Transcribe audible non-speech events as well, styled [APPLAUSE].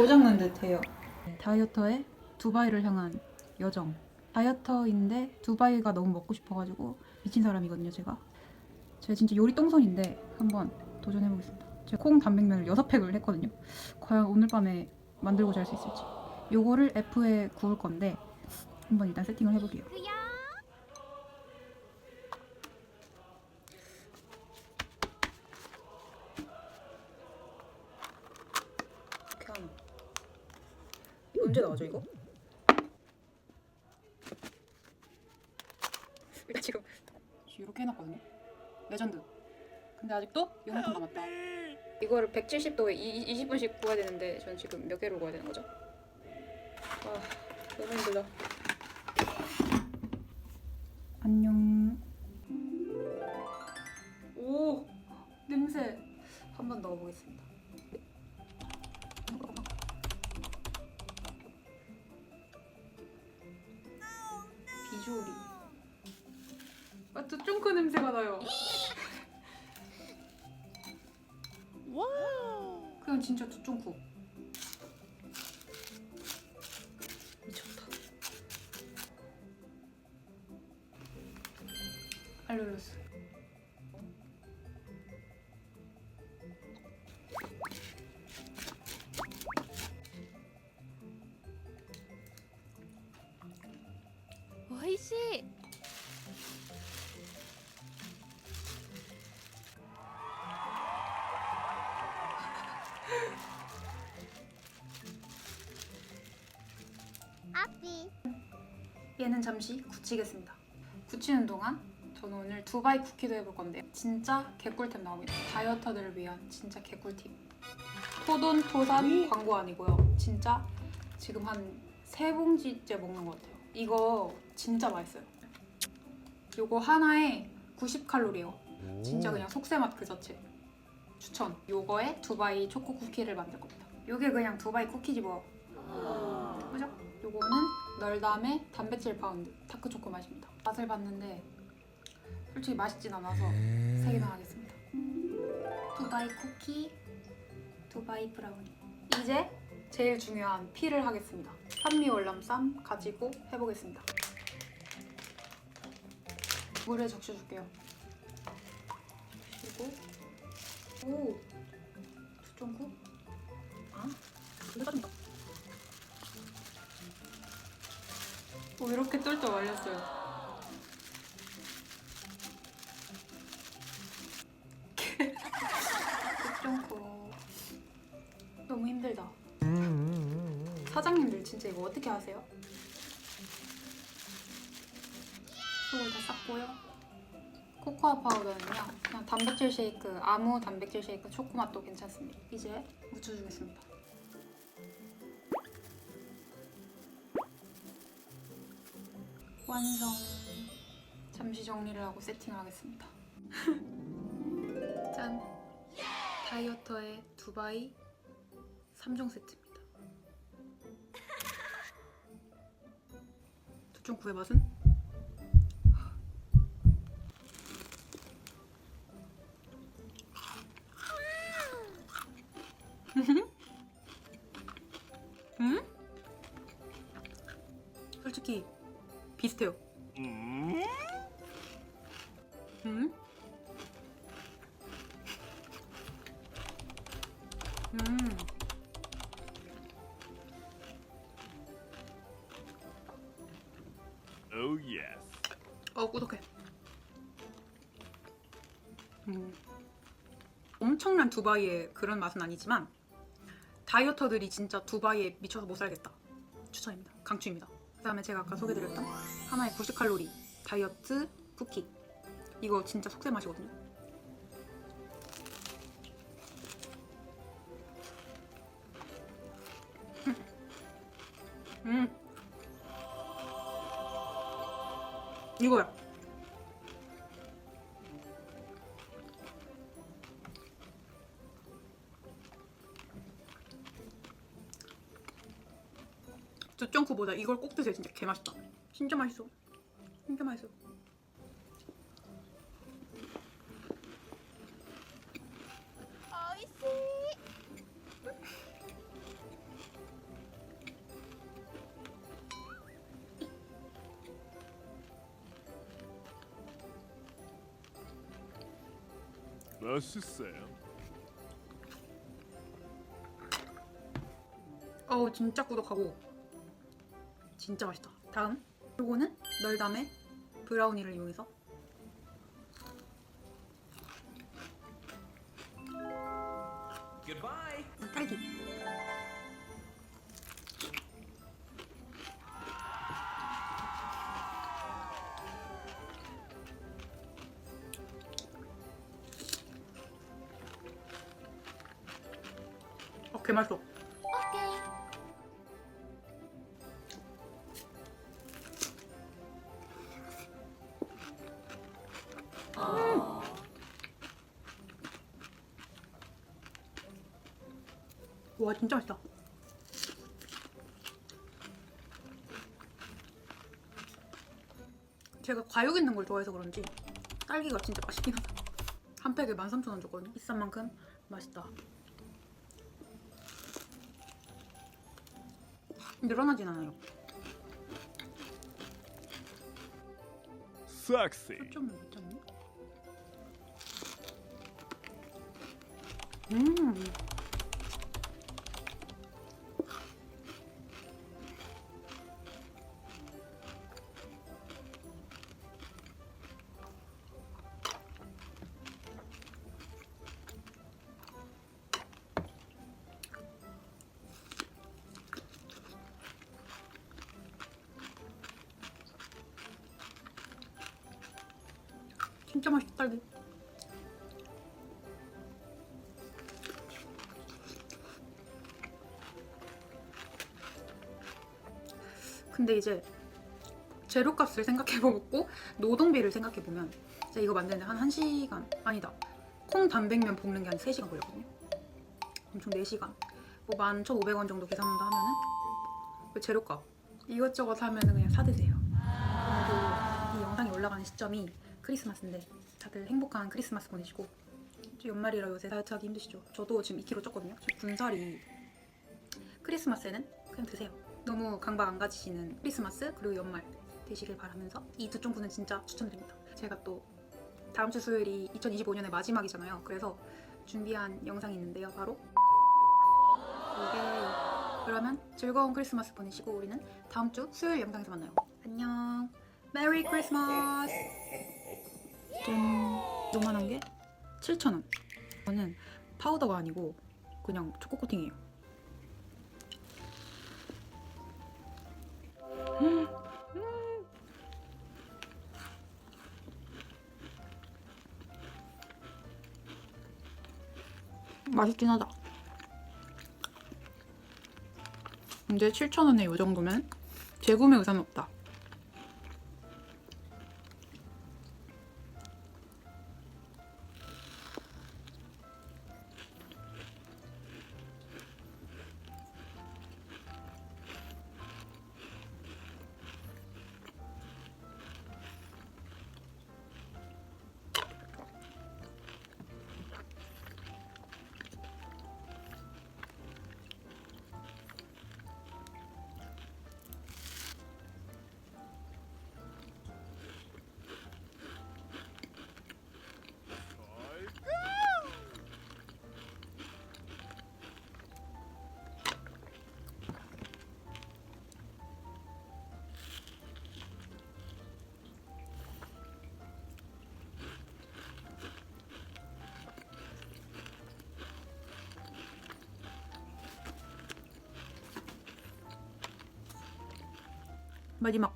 고장난 듯해요. 다이어터의 두바이를 향한 여정. 다이어터인데 두바이가 너무 먹고 싶어가지고 미친 사람이거든요, 제가. 제가 진짜 요리 똥손인데 한번 도전해보겠습니다. 제가 콩 단백면을 6팩을 했거든요. 과연 오늘 밤에 만들고 잘 수 있을지. 요거를 F에 구울 건데 한번 일단 세팅을 해볼게요. 이렇게 하나. 언제 나와죠 이거? 일단 지금 이렇게 해놨거든요. 레전드. 근데 아직도 요만큼 남았다. 이거를 170도에 20분씩 구워야 되는데 전 지금 몇 개로 구워야 되는 거죠? 아 너무 힘들다. 안녕. 오 냄새 한번 넣어보겠습니다. 비주얼이 아, 두쫑크 냄새가 나요. 그냥 진짜 두쫑크. 미쳤다. 알룰루스. 얘는 잠시 굳히겠습니다. 굳히는 동안 저는 오늘 두바이 쿠키도 해볼 건데 진짜 개꿀템 나옵니다. 다이어터들을 위한 진짜 개꿀팁. 토돈 토산 광고 아니고요. 진짜 지금 한 세 봉지째 먹는 것 같아요. 이거 진짜 맛있어요. 요거 하나에 90칼로리예요. 진짜 그냥 속세 맛 그 자체. 추천. 요거에 두바이 초코 쿠키를 만들 겁니다. 요게 그냥 두바이 쿠키지 뭐. 그죠? 요거는 널담의 단백질 파운드 다크 초코 맛입니다. 맛을 봤는데 솔직히 맛있진 않아서 세 개나 하겠습니다. 두바이 쿠키, 두바이 브라우니. 이제 제일 중요한 피를 하겠습니다. 산미 월남쌈 가지고 해보겠습니다. 물에 적셔줄게요. 그리고 오 두쫑구 아 이거 짜증나. 오 이렇게 똘똘 말렸어요. 쫑코 너무 힘들다. 사장님들 진짜 이거 어떻게 하세요? 속을 다 쌌고요. 코코아 파우더는요, 그냥 단백질 쉐이크, 아무 단백질 쉐이크 초코맛도 괜찮습니다. 이제 묻혀주겠습니다. 완성. 잠시 정리를 하고 세팅을 하겠습니다. [LAUGHS] 짠. 다이어터의 두바이 3종 세트입니다. 두종 구의 맛은? [LAUGHS] 음? 솔직히 비슷해요. 음? 음? Oh yes. 어 꾸덕해. 음. 엄청난 두바이의 그런 맛은 아니지만 다이어터들이 진짜 두바이에 미쳐서 못 살겠다. 추천입니다. 강추입니다. 그 다음에 제가 아까 소개드렸던 하나에 90칼로리 다이어트 쿠키. 이거 진짜 속세 맛이거든요. 음. [LAUGHS] 이거야. 두쫑쿠보다 이걸 꼭 드세요. 진짜 개맛있다. 진짜 맛있어. 진짜 맛있어. 맛있어요. 어우 진짜 꾸덕하고 진짜 맛있다. 다음 요거는 널담의 브라우니를 이용해서 Goodbye. 딸기. 어, 개 맛있어. 와 진짜 맛있다. 제가 과육 있는 걸 좋아해서 그런지 딸기가 진짜 맛있긴 하다. 한 팩에 13,000원 줬거든요. 비싼 만큼 맛있다. 늘어나진 않아요. 섹시. 초점을 못 잡네. 음. 진짜 맛있다 근데 이제 재료값을 생각해보고 노동비를 생각해보면 제가 이거 만드는데 한 1시간 아니다. 콩 단백면 볶는 게 한 3시간 걸렸거든요. 엄청 4시간. 뭐 11,500원 정도 계산한다 하면은 그 재료값 이것저것 하면은 그냥 사드세요. 그래도 이 영상이 올라가는 시점이 크리스마스인데 다들 행복한 크리스마스 보내시고 또 연말이라 요새 다이어트 하기 힘드시죠? 저도 지금 2kg 쪘거든요. 군살이 크리스마스에는 그냥 드세요 너무 강박 안 가지시는 크리스마스 그리고 연말 되시길 바라면서 이 두 종구는 진짜 추천드립니다. 제가 또 다음 주 수요일이 2025년의 마지막이잖아요. 그래서 준비한 영상이 있는데요. 바로 이게 그러면 즐거운 크리스마스 보내시고 우리는 다음 주 수요일 영상에서 만나요. 안녕. 메리 크리스마스. 좀 요만한 게 7,000원. 이거는 파우더가 아니고 그냥 초코 코팅이에요. 맛있긴 하다. 근데 7,000원에 이 정도면 재구매 의사는 없다. 마지막